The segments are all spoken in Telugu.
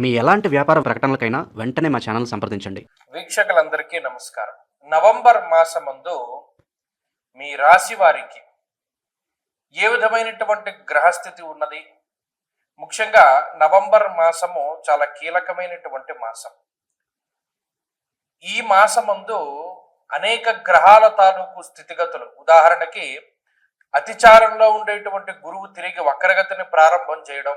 మీ ఎలాంటి వ్యాపార ప్రకటనలకైనా వెంటనే మా ఛానల్ సంప్రదించండి. వీక్షకులందరికీ నమస్కారం. నవంబర్ మాసమందు మీ రాశి వారికి ఏ విధమైనటువంటి గ్రహస్థితి ఉన్నది? ముఖ్యంగా నవంబర్ మాసము చాలా కీలకమైనటువంటి మాసం. ఈ మాసమందు అనేక గ్రహాల తాలూకు స్థితిగతులు. ఉదాహరణకి అతిచారంలో ఉండేటువంటి గురువు తిరిగి వక్రగతిని ప్రారంభం చేయడం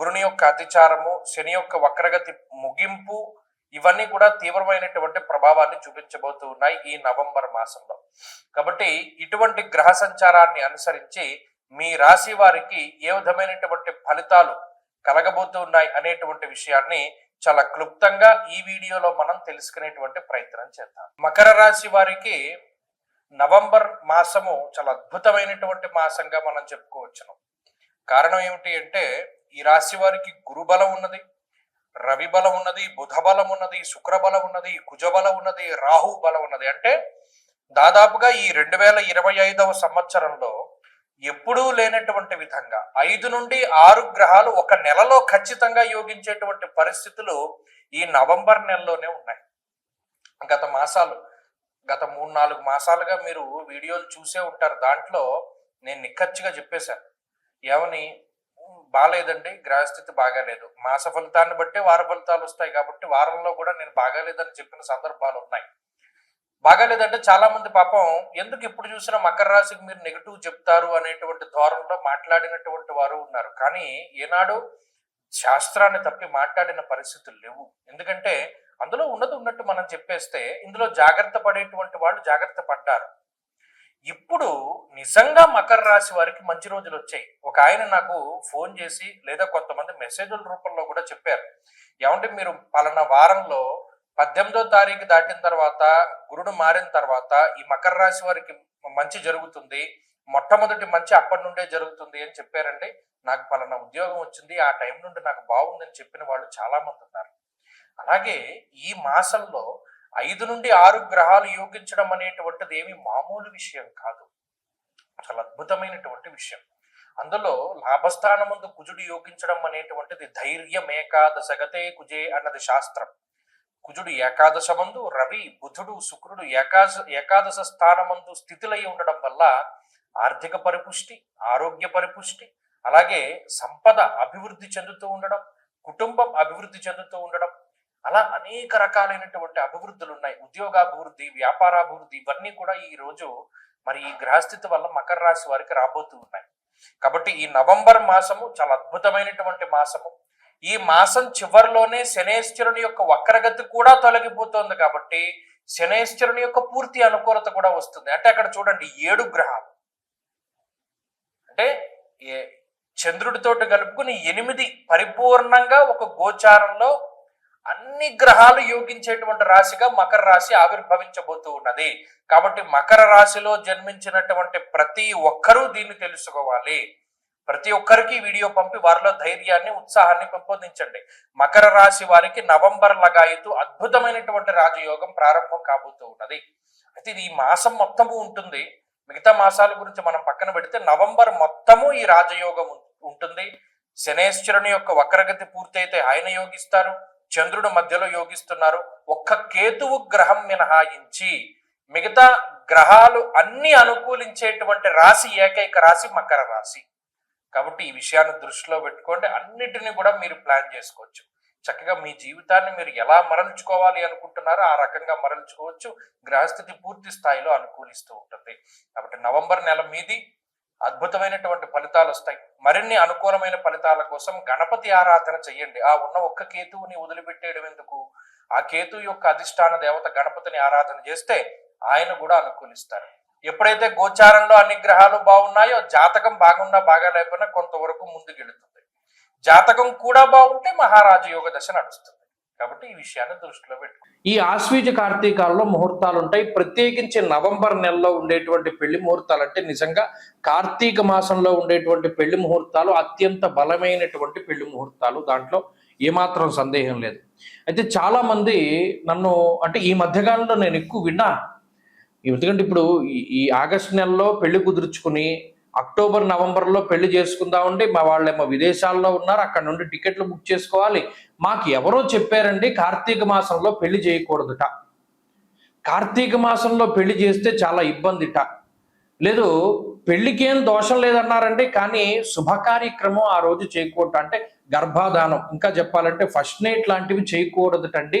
గురుని యొక్క అతిచారము శని యొక్క వక్రగతి ముగింపు ఇవన్నీ కూడా తీవ్రమైనటువంటి ప్రభావాన్ని చూపించబోతూ ఉన్నాయి ఈ నవంబర్ మాసంలో. కాబట్టి ఇటువంటి గ్రహ సంచారాన్ని అనుసరించి మీ రాశి వారికి ఏ విధమైనటువంటి ఫలితాలు కలగబోతూ ఉన్నాయి అనేటువంటి విషయాన్ని చాలా క్లుప్తంగా ఈ వీడియోలో మనం తెలుసుకునేటువంటి ప్రయత్నం చేద్దాం. మకర రాశి వారికి నవంబర్ మాసము చాలా అద్భుతమైనటువంటి మాసంగా మనం చెప్పుకోవచ్చును. కారణం ఏమిటి అంటే ఈ రాశి వారికి గురు బలం ఉన్నది రవి బలం ఉన్నది బుధ బలం ఉన్నది శుక్ర బలం ఉన్నది కుజ బలం ఉన్నది రాహు బలం ఉన్నది. అంటే దాదాపుగా ఈ రెండు వేల ఇరవై ఐదవ సంవత్సరంలో ఎప్పుడూ లేనటువంటి విధంగా ఐదు నుండి ఆరు గ్రహాలు ఒక నెలలో ఖచ్చితంగా యోగించేటువంటి పరిస్థితులు ఈ నవంబర్ నెలలోనే ఉన్నాయి. గత మాసాలు గత మూడు నాలుగు మాసాలుగా మీరు వీడియోలు చూసే ఉంటారు. దాంట్లో నేను నిక్కచ్చిగా చెప్పేశాను. ఏమని బాగాలేదండి గ్రహస్థితి బాగాలేదు. మాస ఫలితాన్ని బట్టి వార ఫలితాలు వస్తాయి కాబట్టి వారంలో కూడా నేను బాగాలేదని చెప్పిన సందర్భాలు ఉన్నాయి. బాగాలేదంటే చాలా మంది పాపం ఎందుకు ఎప్పుడు చూసినా మకర రాశికి మీరు నెగిటివ్ చెప్తారు? అనేటువంటి ధోరణిలో మాట్లాడినటువంటి వారు ఉన్నారు. కానీ ఏనాడు శాస్త్రాన్ని తప్పి మాట్లాడిన పరిస్థితులు లేవు. ఎందుకంటే అందులో ఉన్నది ఉన్నట్టు మనం చెప్పేస్తే ఇందులో జాగ్రత్త పడేటువంటి వాళ్ళు జాగ్రత్త పడ్డారు. ఇప్పుడు నిజంగా మకర రాశి వారికి మంచి రోజులు వచ్చాయి. ఒక ఆయన నాకు ఫోన్ చేసి లేదా కొంతమంది మెసేజ్ల రూపంలో కూడా చెప్పారు. ఏమంటే మీరు పలానా వారంలో పద్దెనిమిదో తారీఖు దాటిన తర్వాత గురుడు మారిన తర్వాత ఈ మకర రాశి వారికి మంచి జరుగుతుంది. మొట్టమొదటి మంచి అప్పటి నుండే జరుగుతుంది అని చెప్పారండి. నాకు పలానా ఉద్యోగం వచ్చింది. ఆ టైం నుండి నాకు బాగుందని చెప్పిన వాళ్ళు చాలా మంది ఉన్నారు. అలాగే ఈ మాసంలో ఐదు నుండి ఆరు గ్రహాలు యోగించడం అనేటువంటిది ఏమి మామూలు విషయం కాదు. చాలా అద్భుతమైనటువంటి విషయం. అందులో లాభస్థానం ముందు కుజుడు యోగించడం అనేటువంటిది ధైర్యం ఏకాదశగతే కుజే అన్నది శాస్త్రం. కుజుడు ఏకాదశమందు రవి బుధుడు శుక్రుడు ఏకాశ ఏకాదశ స్థానమందు స్థితులై ఉండడం వల్ల ఆర్థిక పరిపుష్టి ఆరోగ్య పరిపుష్టి అలాగే సంపద అభివృద్ధి చెందుతూ ఉండడం కుటుంబం అభివృద్ధి చెందుతూ ఉండడం అలా అనేక రకాలైనటువంటి అభివృద్ధులు ఉన్నాయి ఉద్యోగాభివృద్ధి వ్యాపారాభివృద్ధి ఇవన్నీ కూడా ఈ రోజు మరి ఈ గ్రహస్థితి వల్ల మకర రాశి వారికి రాబోతూ ఉన్నాయి. కాబట్టి ఈ నవంబర్ మాసము చాలా అద్భుతమైనటువంటి మాసము. ఈ మాసం చివరిలోనే శనేశ్వరుని యొక్క వక్రగతి కూడా తొలగిపోతుంది కాబట్టి శనేశ్వరుని యొక్క పూర్తి అనుకూలత కూడా వస్తుంది. అంటే అక్కడ చూడండి ఏడు గ్రహాలు. అంటే ఏ చంద్రుడితోటి కలుపుకుని ఎనిమిది పరిపూర్ణంగా ఒక గోచారంలో అన్ని గ్రహాలు యోగించేటువంటి రాశిగా మకర రాశి ఆవిర్భవించబోతూ ఉన్నది. కాబట్టి మకర రాశిలో జన్మించినటువంటి ప్రతి ఒక్కరూ దీన్ని తెలుసుకోవాలి. ప్రతి ఒక్కరికి వీడియో పంపి వారిలో ధైర్యాన్ని ఉత్సాహాన్ని పెంపొందించండి. మకర రాశి వారికి నవంబర్ లగాయతు అద్భుతమైనటువంటి రాజయోగం ప్రారంభం కాబోతూ ఉన్నది. అయితే ఇది ఈ మాసం మొత్తము ఉంటుంది. మిగతా మాసాల గురించి మనం పక్కన పెడితే నవంబర్ మొత్తము ఈ రాజయోగం ఉంటుంది. శనేశ్వరుని యొక్క వక్రగతి పూర్తయితే ఆయన యోగిస్తారు. చంద్రుడు మధ్యలో యోగిస్తున్నారు. ఒక్క కేతువు గ్రహం మినహాయించి మిగతా గ్రహాలు అన్ని అనుకూలించేటువంటి రాశి ఏకైక రాశి మకర రాశి. కాబట్టి ఈ విషయాన్ని దృష్టిలో పెట్టుకోండి. అన్నిటిని కూడా మీరు ప్లాన్ చేసుకోవచ్చు. చక్కగా మీ జీవితాన్ని మీరు ఎలా మరల్చుకోవాలి అనుకుంటున్నారో ఆ రకంగా మరల్చుకోవచ్చు. గ్రహస్థితి పూర్తి స్థాయిలో అనుకూలిస్తూ ఉంటుంది. కాబట్టి నవంబర్ నెల మీది. అద్భుతమైనటువంటి ఫలితాలు వస్తాయి. మరిన్ని అనుకూలమైన ఫలితాల కోసం గణపతి ఆరాధన చెయ్యండి. ఆ ఉన్న ఒక్క కేతువుని వదిలిపెట్టేయడం ఎందుకు? ఆ కేతు యొక్క అధిష్టాన దేవత గణపతిని ఆరాధన చేస్తే ఆయన కూడా అనుకూలిస్తారు. ఎప్పుడైతే గోచారంలో అన్ని గ్రహాలు బాగున్నాయో జాతకం బాగున్నా బాగా లేకపోయినా కొంతవరకు ముందుకెళుతుంది. జాతకం కూడా బాగుంటే మహారాజు యోగ దశ నడుస్తుంది. కాబట్టి ఈ విషయాన్ని దృష్టిలో పెట్టుకో ఈ ఆశ్వీజ కార్తీకాలలో ముహూర్తాలు ఉంటాయి ప్రత్యేకించి నవంబర్ నెలలో ఉండేటువంటి పెళ్ళి ముహూర్తాలు అంటే నిజంగా కార్తీక మాసంలో ఉండేటువంటి పెళ్ళి ముహూర్తాలు అత్యంత బలమైనటువంటి పెళ్ళి ముహూర్తాలు. దాంట్లో ఏమాత్రం సందేహం లేదు. అయితే చాలా మంది నన్ను అంటే ఈ మధ్యకాలంలో నేను ఎక్కువ విన్నాను. ఎందుకంటే ఇప్పుడు ఈ- ఆగస్టు ఆగస్ట్ నెలలో పెళ్ళి కుదుర్చుకుని అక్టోబర్ నవంబర్లో పెళ్ళి చేసుకుందామండి మా వాళ్ళేమో విదేశాల్లో ఉన్నారు అక్కడ నుండి టికెట్లు బుక్ చేసుకోవాలి. మాకు ఎవరో చెప్పారండి కార్తీక మాసంలో పెళ్ళి చేయకూడదుట. కార్తీక మాసంలో పెళ్ళి చేస్తే చాలా ఇబ్బందిట. లేదు పెళ్ళికేం ఏం దోషం లేదన్నారండి కానీ శుభ కార్యక్రమం ఆ రోజు చేయకూడదు అంటే గర్భాధానం. ఇంకా చెప్పాలంటే ఫస్ట్ నైట్ లాంటివి చేయకూడదుటండి.